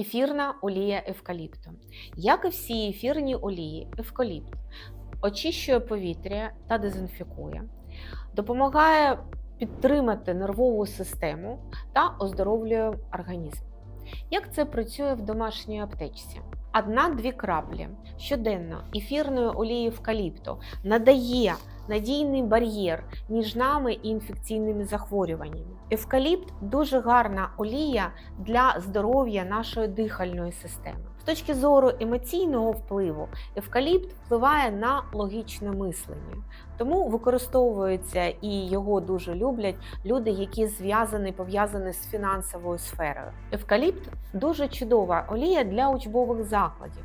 Ефірна олія евкаліпту. Як і всі ефірні олії, евкаліпт очищує повітря та дезінфікує, допомагає підтримати нервову систему та оздоровлює організм. Як це працює в домашній аптечці? Одна-дві краплі щоденно ефірної олії евкаліпту надає надійний бар'єр між нами і інфекційними захворюваннями. Евкаліпт дуже гарна олія для здоров'я нашої дихальної системи. З точки зору емоційного впливу, евкаліпт впливає на логічне мислення, тому використовується і його дуже люблять люди, які зв'язані пов'язані з фінансовою сферою. Евкаліпт дуже чудова олія для учбових закладів,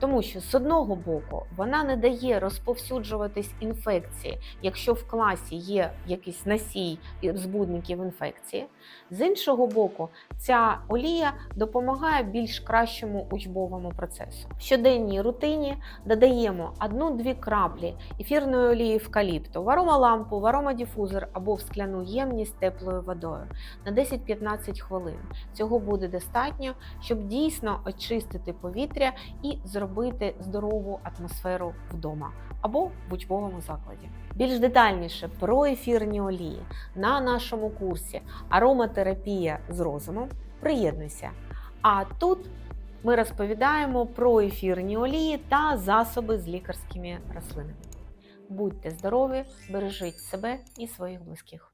тому що з одного боку вона не дає розповсюджуватись інфекції, якщо в класі є якийсь носій і збудників інфекції. З іншого боку, ця олія допомагає більш кращому учбовому процесу. В щоденній рутині додаємо 1-2 краплі ефірної олії евкаліпту в аромалампу, в аромадіфузор або в скляну ємність теплою водою на 10-15 хвилин. Цього буде достатньо, щоб дійсно очистити повітря і зробити здорову атмосферу вдома або в учбовому закладі. Більш детальніше про ефірні олії на нашому курсі Ароматерапія з розумом. Приєднуйся. А тут ми розповідаємо про ефірні олії та засоби з лікарськими рослинами. Будьте здорові, бережіть себе і своїх близьких.